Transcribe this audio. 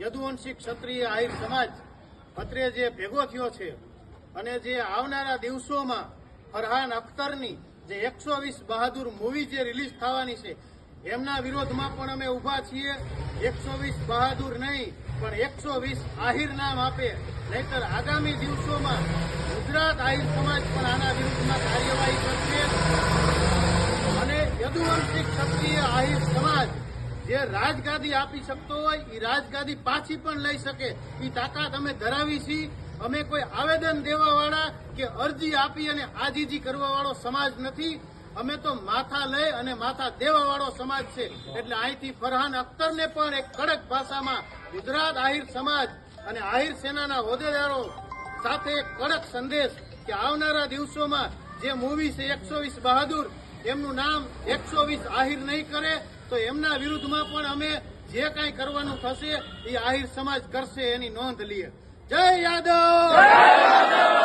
યદુવંશી ક્ષત્રિય આહિર સમાજ અત્રે જે ભેગો થયો છે અને જે આવનારા દિવસોમાં ફરહાન અખ્તરની જે એકસો વીસ બહાદુર મૂવી જે રિલીઝ થવાની છે, એમના વિરોધમાં પણ અમે ઊભા છીએ. એકસો વીસ બહાદુર નહીં, પણ એકસો વીસ આહિર નામ આપે. નહીતર આગામી દિવસોમાં ગુજરાત આહિર સમાજ પણ આના વિરુદ્ધમાં કાર્યવાહી કરશે. અને યદુવંશી ક્ષત્રિય આહિર સમાજ જે રાજગાદી આપી શકતો હોય એ રાજગાદી પાછી પણ લઈ શકે. એ તાકાત અમે ધરાવી છીએ. અમે કોઈ આવેદન દેવા વાળા કે અરજી આપી અને આજીજી કરવા વાળો સમાજ નથી. અમે તો માથા લઈ અને માથા દેવા વાળો સમાજ છે. એટલે અહીંથી ફરહાન અખ્તરને પણ એક કડક ભાષામાં ગુજરાત આહિર સમાજ અને આહિર સેનાના હોદ્દેદારો સાથે એક કડક સંદેશ કે આવનારા દિવસોમાં જે મૂવી છે એકસો બહાદુર, એમનું નામ એકસો વીસ આહિર નહીં કરે. તો એમના વિરુદ્ધમાં પણ અમે જે કાંઈ કરવાનું થશે એ આહિર સમાજ કરશે એની નોંધ લઈએ. જય યાદવ!